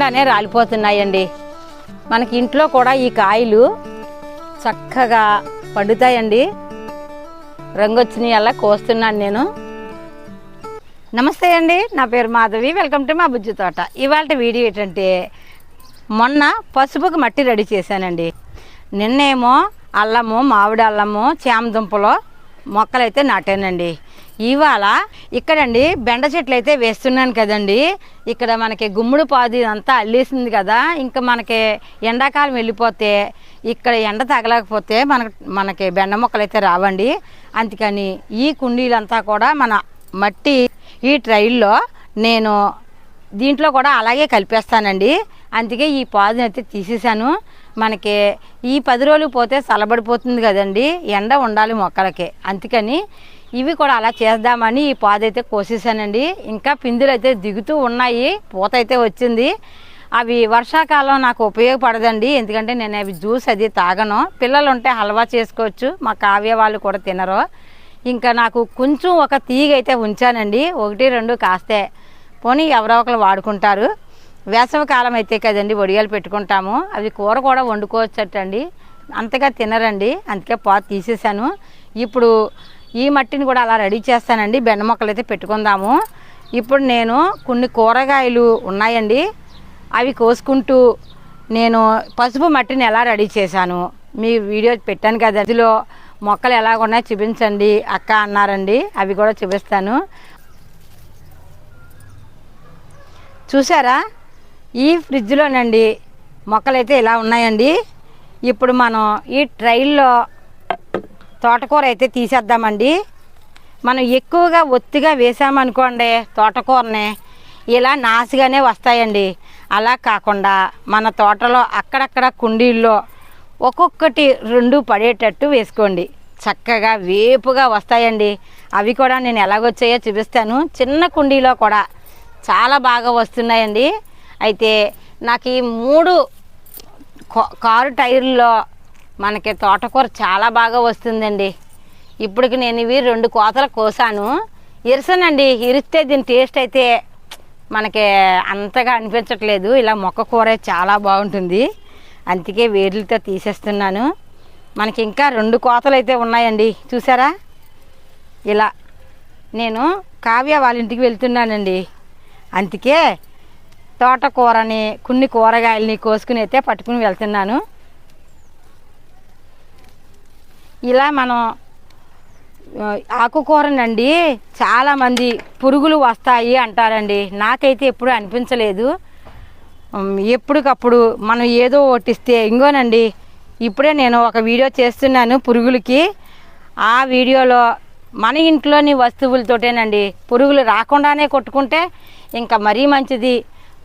కొయ్యకుండానే రాలిపోతున్నాయండి. మనకి ఇంట్లో కూడా ఈ కాయలు చక్కగా పండుతాయండి. రంగొచ్చినాయి అలా కోస్తున్నాను నేను. నమస్తే అండి నా పేరు మాధవి. వెల్కమ్ టు మా బుజ్జి తోట. ఇవాళ వీడియో ఏంటంటే మొన్న పసుపుకి మట్టి రెడీ చేశానండి. నిన్నేమో అల్లము మామిడి అల్లము చామ దుంపలు మొక్కలైతే నాటానండి. ఇవాళ ఇక్కడండి బెండ చెట్లు అయితే వేస్తున్నాను కదండి. ఇక్కడ మనకి గుమ్ముడు పాది అంతా అల్లేసింది కదా. ఇంకా మనకి ఎండాకాలం వెళ్ళిపోతే ఇక్కడ ఎండ తగలకపోతే మన మనకి బెండ మొక్కలు అయితే రావండి. అందుకని ఈ కుండీలంతా కూడా మన మట్టి ఈ ట్రైల్లో నేను దీంట్లో కూడా అలాగే కలిపేస్తానండి. అందుకే ఈ పాదుని అయితే తీసేసాను మనకి ఈ పది రోజులు పోతే చల్లబడిపోతుంది కదండి. ఎండ ఉండాలి మొక్కలకి. అందుకని ఇవి కూడా అలా చేద్దామని ఈ పాద అయితే కోసేసానండి. ఇంకా పిందులు అయితే దిగుతూ ఉన్నాయి. పూత అయితే వచ్చింది. అవి వర్షాకాలం నాకు ఉపయోగపడదండి. ఎందుకంటే నేను అవి జ్యూస్ అది తాగను. పిల్లలు ఉంటే హల్వా చేసుకోవచ్చు. మా కావ్య వాళ్ళు కూడా తినరు. ఇంకా నాకు కొంచెం ఒక తీగ అయితే ఉంచానండి. ఒకటి రెండు కాస్తే. పోనీ ఎవరో ఒకరు వాడుకుంటారు. వేసవి కాలం అయితే కదండి వడియాలు పెట్టుకుంటాము. అవి కూర కూడా వండుకోవచ్చటండి. అంతగా తినరండి. అందుకే పాత తీసేసాను ఇప్పుడు ఈ మట్టిని కూడా అలా రెడీ చేస్తానండి. బెండ మొక్కలు అయితే పెట్టుకుందాము. ఇప్పుడు నేను కొన్ని కూరగాయలు ఉన్నాయండి. అవి కోసుకుంటూ నేను పసుపు మట్టిని ఎలా రెడీ చేశాను మీ వీడియో పెట్టాను కదా. అందులో మొక్కలు ఎలాగున్నాయో చూపించండి. అక్క అన్నారండి. అవి కూడా చూపిస్తాను. చూసారా? ఈ ఫ్రిడ్జ్లోనండి మొక్కలైతే ఇలా ఉన్నాయండి. ఇప్పుడు మనం ఈ ట్రైల్లో తోటకూర అయితే తీసేద్దామండి. మనం ఎక్కువగా ఒత్తిగా వేసామనుకోండి తోటకూరని ఇలా నాసిగానే వస్తాయండి. అలా కాకుండా మన తోటలో అక్కడక్కడ కుండీల్లో ఒక్కొక్కటి రెండు పడేటట్టు వేసుకోండి. చక్కగా వేపుగా వస్తాయండి. అవి కూడా నేను ఎలాగొచ్చాయో చూపిస్తాను. చిన్న కుండీలో కూడా చాలా బాగా వస్తున్నాయండి. అయితే నాకు ఈ మూడు కారు టైర్లో మనకి తోటకూర చాలా బాగా వస్తుందండి. ఇప్పటికి నేను ఇవి రెండు కోతలు కోసాను. ఇరసనండి ఇరిస్తే దీని టేస్ట్ అయితే మనకి అంతగా అనిపించట్లేదు. ఇలా మొక్క కూర చాలా బాగుంటుంది. అందుకే వేర్లతో తీసేస్తున్నాను. మనకి ఇంకా రెండు కోతలు అయితే ఉన్నాయండి. చూసారా? ఇలా నేను కావ్య వాళ్ళ ఇంటికి వెళ్తున్నానండి. అందుకే తోటకూరని కొన్ని కూరగాయలని కోసుకుని అయితే పట్టుకుని వెళ్తున్నాను. ఇలా మనం ఆకుకూరనండి చాలామంది పురుగులు వస్తాయి అంటారండి. నాకైతే ఎప్పుడు అనిపించలేదు. ఎప్పటికప్పుడు మనం ఏదో ఒట్టిస్తే ఇంకోనండి ఇప్పుడే నేను ఒక వీడియో చేస్తున్నాను పురుగులకి. ఆ వీడియోలో మన ఇంట్లోని వస్తువులతోటేనండి పురుగులు రాకుండానే కొట్టుకుంటే ఇంకా మరీ మంచిది.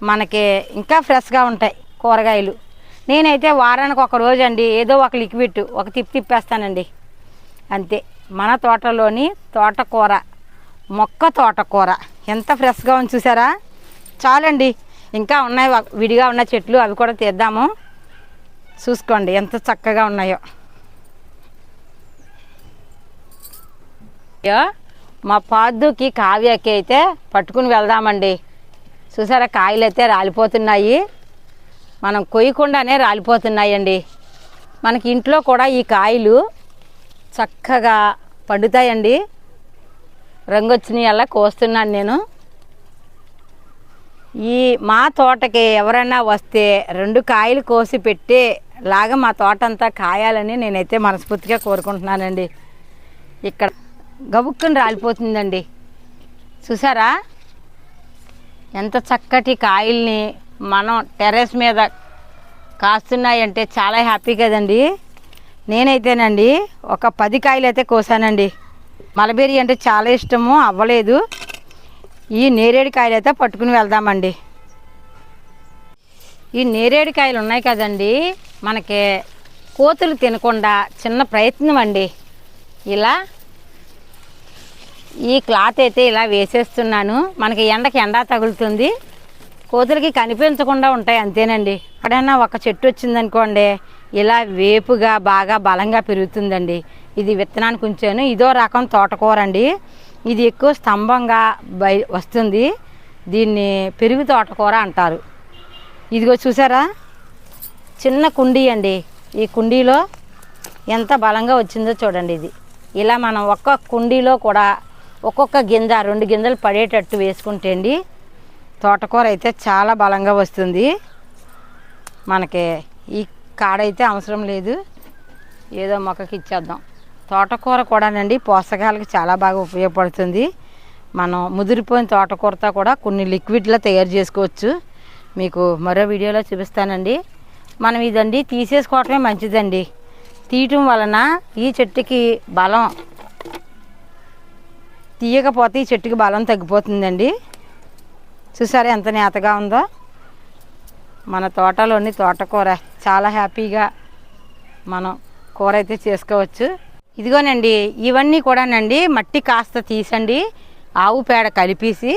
మనకి ఇంకా ఫ్రెష్గా ఉంటాయి కూరగాయలు. నేనైతే వారానికి ఒక రోజు అండి ఏదో ఒక లిక్విడ్ ఒక తిప్పి తిప్పేస్తానండి. అంతే. మన తోటలోని తోటకూర మొక్క తోటకూర. ఎంత ఫ్రెష్గా ఉంది చూసారా? చాలండి. ఇంకా ఉన్నాయి విడిగా ఉన్న చెట్లు అవి కూడా తీద్దాము. చూసుకోండి ఎంత చక్కగా ఉన్నాయో. మా పాదుకి కావ్యకి అయితే పట్టుకుని వెళ్దామండి. చూసారా కాయలు అయితే రాలిపోతున్నాయి. మనం కొయ్యకుండానే రాలిపోతున్నాయండి. మనకి ఇంట్లో కూడా ఈ కాయలు చక్కగా పండుతాయండి. రంగొచ్చినాయి అలా కోస్తున్నాను నేను. ఈ మా తోటకి ఎవరైనా వస్తే రెండు కాయలు కోసి పెట్టే లాగా మా తోట అంతా కాయాలని నేనైతే మనస్ఫూర్తిగా కోరుకుంటున్నానండి. ఇక్కడ గబుక్కుని రాలిపోతుందండి. చూసారా? ఎంత చక్కటి కాయల్ని మనం టెర్రస్ మీద కాస్తున్నాయంటే చాలా హ్యాపీ కదండి. నేనైతేనండి ఒక పది కాయలు అయితే కోసానండి. మలబేరి అంటే చాలా ఇష్టము అవ్వలేదు. ఈ నేరేడు కాయలు అయితే పట్టుకుని వెళ్దామండి. ఈ నేరేడు కాయలు ఉన్నాయి కదండి మనకి కోతులు తినకుండా చిన్న ప్రయత్నం అండి. ఇలా ఈ క్లాత్ అయితే ఇలా వేసేస్తున్నాను. మనకి ఎండకి ఎండ తగులుతుంది. కోతులకి కనిపించకుండా ఉంటాయి అంతేనండి. ఎక్కడైనా ఒక చెట్టు వచ్చిందనుకోండి ఇలా వేపుగా బాగా బలంగా పెరుగుతుందండి. ఇది విత్తనానికి ఉంచాను. ఇదో రకం తోటకూర అండి ఇది ఎక్కువ స్తంభంగా బయ వస్తుంది. దీన్ని పెరుగు తోటకూర అంటారు. ఇదిగో చూసారా? చిన్న కుండీ అండి. ఈ కుండీలో ఎంత బలంగా వచ్చిందో చూడండి ఇది. ఇలా మనం ఒక్క కుండీలో కూడా ఒక్కొక్క గింజ రెండు గింజలు పడేటట్టు వేసుకుంటే అండి తోటకూర అయితే చాలా బలంగా వస్తుంది. మనకి ఈ కాడైతే అవసరం లేదు. ఏదో మొక్కకి ఇచ్చేద్దాం. తోటకూర కూడానండి పోషకాలకు చాలా బాగా ఉపయోగపడుతుంది. మనం ముదిరిపోయిన తోటకూరతో కూడా కొన్ని లిక్విడ్లో తయారు చేసుకోవచ్చు. మీకు మరో వీడియోలో చూపిస్తానండి. మనం ఇదండి తీసేసుకోవటమే మంచిదండి. తీయటం వలన ఈ చెట్టుకి బలం తీయకపోతే ఈ చెట్టుకి బలం తగ్గిపోతుందండి. చూసారా ఎంత నేతగా ఉందో? మన తోటలోని తోటకూర. చాలా హ్యాపీగా మనం కూర అయితే చేసుకోవచ్చు. ఇదిగోనండి ఇవన్నీ కూడానండి మట్టి కాస్త తీసండి ఆవు పేడ కలిపేసి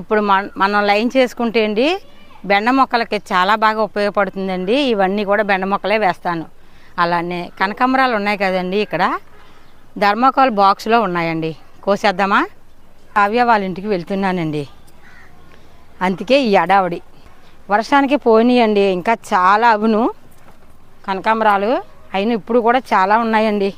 ఇప్పుడు మనం లైన్ చేసుకుంటే అండి బెండ మొక్కలకి చాలా బాగా ఉపయోగపడుతుందండి. ఇవన్నీ కూడా బెండ మొక్కలే వేస్తాను. అలానే కనకాంబరాలు ఉన్నాయి కదండి ఇక్కడ. ధర్మకాల్ బాక్స్లో ఉన్నాయండి. కోసేద్దామా? కావ్య వాళ్ళ ఇంటికి వెళ్తున్నానండి. అందుకే ఈ అడావుడి. వర్షానికి పోనీయండి ఇంకా చాలా అవును. కనకాంబరాలు అయినా ఇప్పుడు కూడా చాలా ఉన్నాయండి.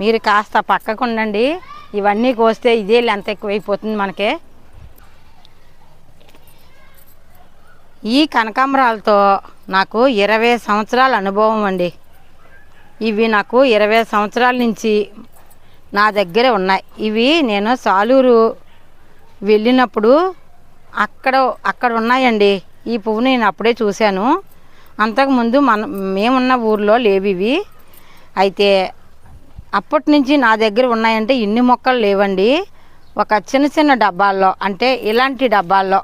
మీరు కాస్త పక్కకు ఉండండి ఇవన్నీ కోస్తే ఇదే లెంత్ ఎక్కువైపోతుంది మనకే. ఈ కనకాంబరాలతో నాకు ఇరవై సంవత్సరాల అనుభవం అండి. ఇవి నాకు ఇరవై సంవత్సరాల నుంచి నా దగ్గర ఉన్నాయి. ఇవి నేను సాలూరు వెళ్ళినప్పుడు అక్కడ అక్కడ ఉన్నాయండి. ఈ పువ్వు నేను అప్పుడే చూశాను. అంతకుముందు మన మేమున్న ఊర్లో లేవివి. అయితే అప్పటి నుంచి నా దగ్గర ఉన్నాయంటే ఇన్ని మొక్కలు లేవండి. ఒక చిన్న చిన్న డబ్బాల్లో అంటే ఇలాంటి డబ్బాల్లో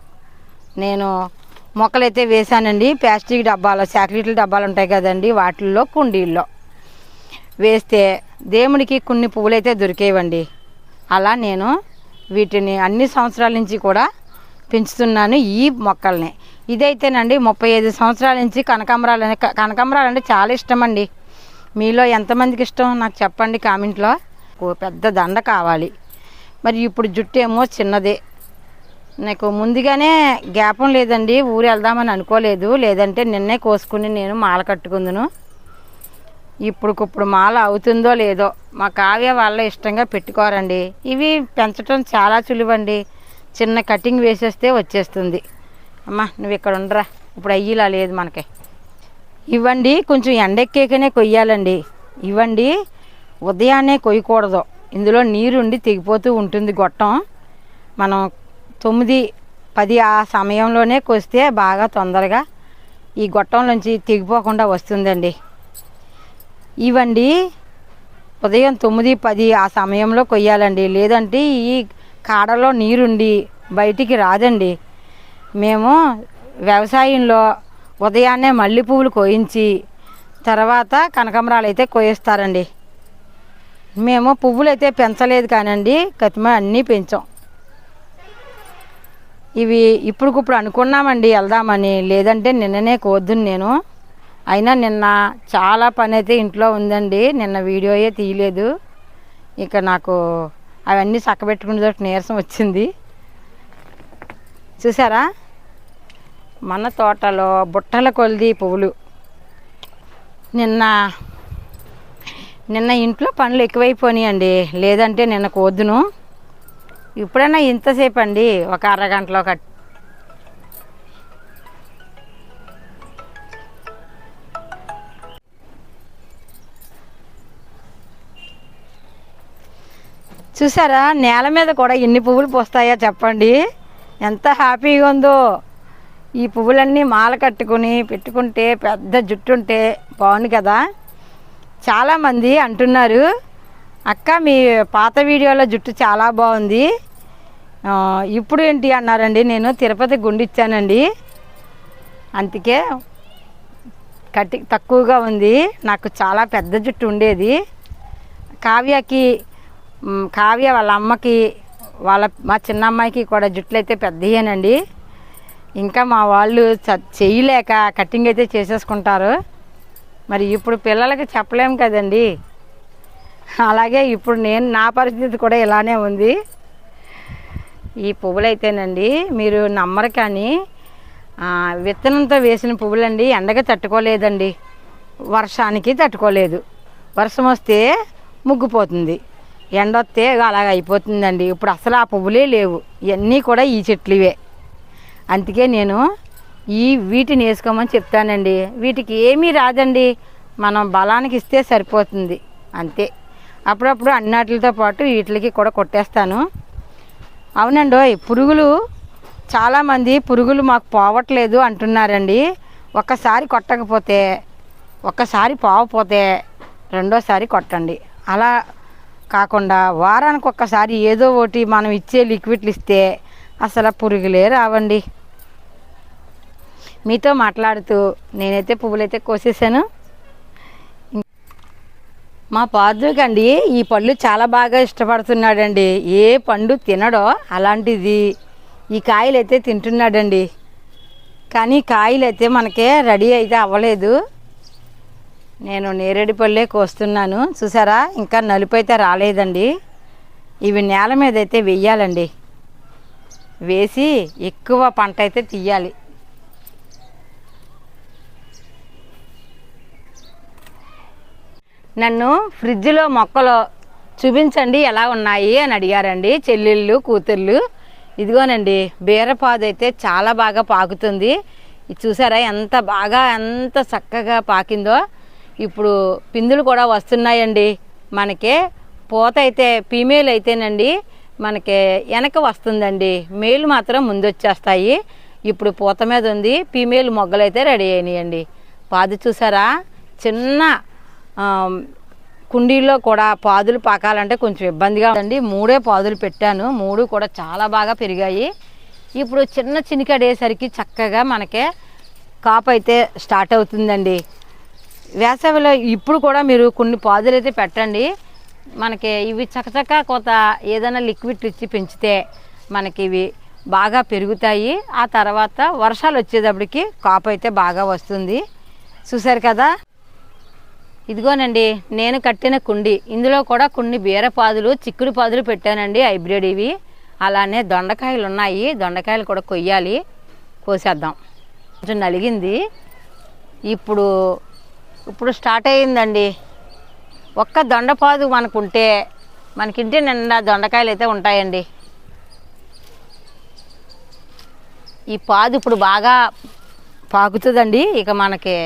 నేను మొక్కలైతే వేశానండి. ప్లాస్టిక్ డబ్బాలో చాక్లెట్ల డబ్బాలు ఉంటాయి కదండి వాటిల్లో కుండీల్లో. వేస్తే దేవుడికి కొన్ని పువ్వులు అయితే దొరికేవండి. అలా నేను వీటిని అన్ని సంవత్సరాల నుంచి కూడా పెంచుతున్నాను ఈ మొక్కల్ని. ఇదైతేనండి ముప్పై ఐదు సంవత్సరాల నుంచి కనకాంబరాలు కనకాంబరాలు అంటే చాలా ఇష్టం అండి మీలో ఎంతమందికి ఇష్టం నాకు చెప్పండి కామెంట్లో. పెద్ద దండ కావాలి. మరి ఇప్పుడు జుట్టు ఏమో చిన్నదే. నాకు ముందుగానే జ్ఞాపం లేదండి ఊరు వెళ్దామని అనుకోలేదు. లేదంటే నిన్నే కోసుకుని నేను మాల కట్టుకుందును. ఇప్పుడుకిప్పుడు మాల అవుతుందో లేదో మా కావ్య వాళ్ళ ఇష్టంగా పెట్టుకోరండి. ఇవి పెంచడం చాలా సులువండి. చిన్న కటింగ్ వేసేస్తే వచ్చేస్తుంది. అమ్మా నువ్వు ఇక్కడ ఉండరా ఇప్పుడు అయ్యిలా లేదు మనకి. ఇవ్వండి కొంచెం ఎండెక్కేకనే కొయ్యాలండి. ఇవ్వండి ఉదయాన్నే కొయ్యకూడదు. ఇందులో నీరుండి తెగిపోతూ ఉంటుంది గొట్టం. మనం తొమ్మిది పది ఆ సమయంలోనే కొస్తే బాగా తొందరగా ఈ గొట్టంలోంచి తెగిపోకుండా వస్తుందండి. ఇవండి ఉదయం తొమ్మిది పది ఆ సమయంలో కొయ్యాలండి. లేదంటే ఈ కాడలో నీరుండి బయటికి రాదండి. మేము వ్యవసాయంలో ఉదయాన్నే మల్లె పువ్వులు కోయించి తర్వాత కనకాంబరాలు అయితే కోయిస్తారండి. మేము పువ్వులు అయితే పెంచలేదు కానండి కతిమ అన్నీ పెంచాం. ఇవి ఇప్పుడుకిప్పుడు అనుకున్నామండి వెళ్దామని. లేదంటే నిన్ననే కోద్దును నేను. అయినా నిన్న చాలా పని అయితే ఇంట్లో ఉందండి. నిన్న వీడియోయే తీయలేదు. ఇక నాకు అవన్నీ చక్కబెట్టుకునే నీరసం వచ్చింది. చూసారా? మన తోటలో బుట్టల కొలిది పువ్వులు. నిన్న నిన్న ఇంట్లో పనులు ఎక్కువైపోయినాయండి. లేదంటే నిన్న కొద్దును. ఇప్పుడైనా ఇంతసేపు అండి ఒక అరగంటలో కట్ చూసారా? నేల మీద కూడా ఎన్ని పువ్వులు పూస్తాయో చెప్పండి. ఎంత హ్యాపీగా ఉందో. ఈ పువ్వులన్నీ మాల కట్టుకుని పెట్టుకుంటే పెద్ద జుట్టు ఉంటే బాగుంది కదా. చాలామంది అంటున్నారు అక్క మీ పాత వీడియోలో జుట్టు చాలా బాగుంది. ఇప్పుడు ఏంటి? అన్నారండి. నేను తిరుపతి గుండిచ్చానండి అందుకే కట్టి తక్కువగా ఉంది. నాకు చాలా పెద్ద జుట్టు ఉండేది. కావ్యకి కావ్య వాళ్ళ అమ్మకి వాళ్ళ మా చిన్న అమ్మాయికి కూడా జుట్లు అయితే పెద్దయేనండి. ఇంకా మా వాళ్ళు చ- చేయలేక కటింగ్ అయితే చేసేసుకుంటారు. మరి ఇప్పుడు పిల్లలకి చెప్పలేం కదండి. అలాగే ఇప్పుడు నేను నా పరిస్థితి కూడా ఇలానే ఉంది. ఈ పువ్వులు అయితేనండి మీరు నమ్మరు కానీ విత్తనంతో వేసిన పువ్వులండి ఎండగా తట్టుకోలేదండి. వర్షానికి తట్టుకోలేదు. వర్షం వస్తే ముగ్గుపోతుంది. ఎండొస్తే అలాగ అయిపోతుందండి. ఇప్పుడు అసలు ఆ పువ్వులే లేవు. ఇవన్నీ కూడా ఈ చెట్లువే. అందుకే నేను ఈ వీటిని వేసుకోమని చెప్తానండి. వీటికి ఏమీ రాదండి. మనం బలానికి ఇస్తే సరిపోతుంది. అంతే. అప్పుడప్పుడు అన్నాటితో పాటు వీటికి కూడా కొట్టేస్తాను. అవునండి పురుగులు చాలామంది పురుగులు మాకు పోవట్లేదు అంటున్నారండి. ఒక్కసారి కొట్టకపోతే ఒక్కసారి పోవపోతే రెండోసారి కొట్టండి. అలా కాకుండా వారానికి ఒక్కసారి ఏదో ఒకటి మనం ఇచ్చే లిక్విడ్లు ఇస్తే అసలు పురుగులే రావండి. మీతో మాట్లాడుతూ నేనైతే పువ్వులైతే కోసేసాను మా పాదుకండి ఈ పళ్ళు చాలా బాగా ఇష్టపడుతున్నాడండి. ఏ పండు తినడో అలాంటిది. ఈ కాయలు అయితే తింటున్నాడండి. కానీ కాయలు అయితే మనకే రెడీ అయితే అవ్వలేదు. నేను నేరేడు పళ్ళే కోస్తున్నాను. చూసారా? ఇంకా నలుపు అయితే రాలేదండి. ఇవి నేల మీద అయితే వెయ్యాలండి. వేసి ఎక్కువ పంట అయితే తీయాలి. నన్ను ఫ్రిడ్జ్లో మొక్కలు చూపించండి ఎలా ఉన్నాయి అని అడిగారండి. చెల్లెళ్ళు కూతుర్లు. ఇదిగోనండి బీరపాదు అయితే చాలా బాగా పాకుతుంది. ఇది చూసారా ఎంత బాగా ఎంత చక్కగా పాకిందో. ఇప్పుడు పిందులు కూడా వస్తున్నాయండి. మనకి పూత అయితే ఫీమేల్ అయితేనండి మనకి వెనక వస్తుందండి. మేలు మాత్రం ముందు వచ్చేస్తాయి ఇప్పుడు పూత మీద ఉంది ఫీమేల్ మొగ్గలు అయితే రెడీ అయినాయండి. పాదు చూసారా? చిన్న కుండీల్లో కూడా పాదులు పాకాలంటే కొంచెం ఇబ్బందిగా ఉందండి. మూడే పాదులు పెట్టాను. మూడు కూడా చాలా బాగా పెరిగాయి. ఇప్పుడు చిన్న చినికడేసరికి చక్కగా మనకే కాపు అయితే స్టార్ట్ అవుతుందండి. వేసవిలో ఇప్పుడు కూడా మీరు కొన్ని పాదులు అయితే పెట్టండి. మనకి ఇవి చక్కచక్క కొత్త ఏదైనా లిక్విడ్ ఇచ్చి పెంచితే మనకి ఇవి బాగా పెరుగుతాయి. ఆ తర్వాత వర్షాలు వచ్చేటప్పటికి కాపు అయితే బాగా వస్తుంది. చూసారు కదా? ఇదిగోనండి నేను కట్టిన కుండి. ఇందులో కూడా కొన్ని బీరపాదులు చిక్కుడు పాదులు పెట్టానండి హైబ్రిడ్ ఇవి. అలానే దొండకాయలు ఉన్నాయి. దొండకాయలు కూడా కొయ్యాలి. కోసేద్దాం. కొంచెం నలిగింది. ఇప్పుడు ఇప్పుడు స్టార్ట్ అయ్యిందండి. ఒక్క దొండపాదు మనకుంటే మనకింటి నిండా దొండకాయలు అయితే ఉంటాయండి. ఈ పాదు ఇప్పుడు బాగా పాకుతుందండి. ఇక మనకి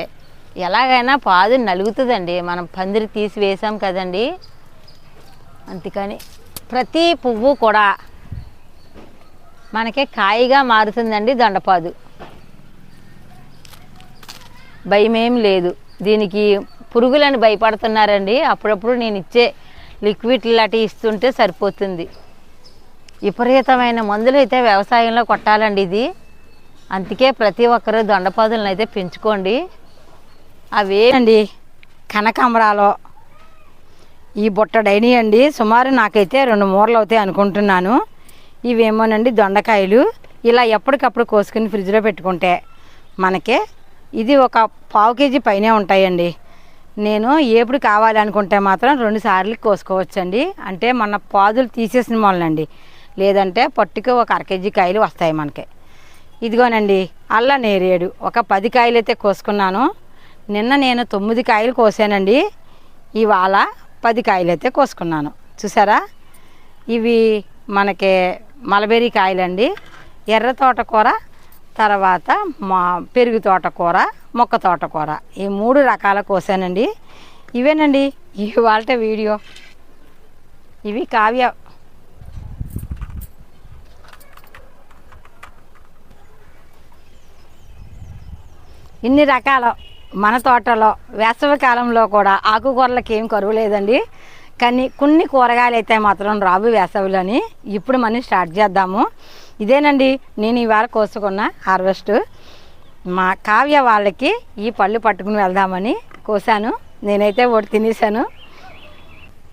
ఎలాగైనా పాదు నలుగుతుందండి. మనం పందిరి తీసి వేసాం కదండి. అందుకని ప్రతి పువ్వు కూడా మనకి కాయగా మారుతుందండి దొండపాదు. భయమేం లేదు. దీనికి పురుగులని భయపడుతున్నారండి. అప్పుడప్పుడు నేను ఇచ్చే లిక్విడ్ లాంటివి ఇస్తుంటే సరిపోతుంది. విపరీతమైన మందులు అయితే వ్యవసాయంలో కొట్టాలండి ఇది. అందుకే ప్రతి ఒక్కరు దొండపాదులను అయితే పెంచుకోండి అవేనండి కనకాంబరాలు ఈ బుట్టడైనవి అండి. సుమారు నాకైతే రెండు మూరలు అవుతాయి అనుకుంటున్నాను. ఇవేమోనండి దొండకాయలు. ఇలా ఎప్పటికప్పుడు కోసుకుని ఫ్రిడ్జ్లో పెట్టుకుంటే మనకి ఇది ఒక పావు కేజీ పైనే ఉంటాయండి. నేను ఎప్పుడు కావాలనుకుంటే మాత్రం రెండు సార్లు కోసుకోవచ్చండి. అంటే మన పాదులు తీసేసిన వాళ్ళండి లేదంటే పట్టుకు ఒక అర కేజీ కాయలు వస్తాయి మనకి. ఇదిగోనండి అల్ల నేరేడు. ఒక పది కాయలు అయితే కోసుకున్నాను. నిన్న నేను తొమ్మిది కాయలు కోసానండి. ఇవాళ పది కాయలు అయితే కోసుకున్నాను. చూసారా? ఇవి మనకి మలబెర్రీ కాయలండి. ఎర్ర తోటకూర తర్వాత మా పెరుగు తోటకూర మొక్క తోటకూర ఈ మూడు రకాల కోసానండి. ఇవేనండి? ఇవాళ వీడియో. ఇవి కావ్య. ఇన్ని రకాల మన తోటలో వేసవి కాలంలో కూడా ఆకుకూరలకు ఏం కరువు లేదండి. కానీ కొన్ని కూరగాయలు అయితే మాత్రం రాబు వేసవిలోని. ఇప్పుడు మనం స్టార్ట్ చేద్దాము. ఇదేనండి నేను ఇవాళ కోసుకున్న హార్వెస్ట్. మా కావ్య వాళ్ళకి ఈ పళ్ళు పట్టుకుని వెళ్దామని కోసాను. నేనైతే ఒకటి తినేసాను.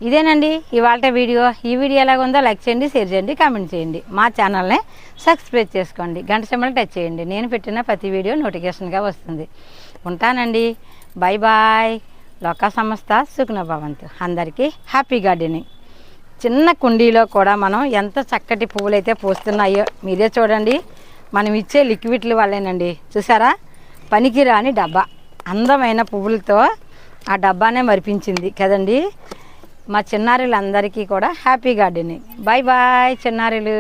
ఇదేనండి ఇవాళ వీడియో. ఈ వీడియో ఎలాగుందో లైక్ చేయండి షేర్ చేయండి కామెంట్ చేయండి. మా ఛానల్ని సబ్స్క్రైబ్ చేసుకోండి. గంట సింబల్ టచ్ చేయండి. నేను పెట్టిన ప్రతి వీడియో నోటిఫికేషన్గా వస్తుంది. ఉంటానండి. Bye bye. లోకా సంస్థ సుఖ్నభవంతు అందరికీ హ్యాపీ గార్డెనింగ్. చిన్న కుండీలో కూడా మనం ఎంత చక్కటి పువ్వులు అయితే పూస్తున్నాయో మీరే చూడండి. మనం ఇచ్చే లిక్విడ్ల వల్లేనండి చూసారా? పనికిరాని డబ్బా. అందమైన పువ్వులతో ఆ డబ్బానే మరిపించింది కదండి. మా చిన్నారులందరికీ కూడా హ్యాపీ గార్డెనింగ్. బాయ్ బాయ్ చిన్నారులు.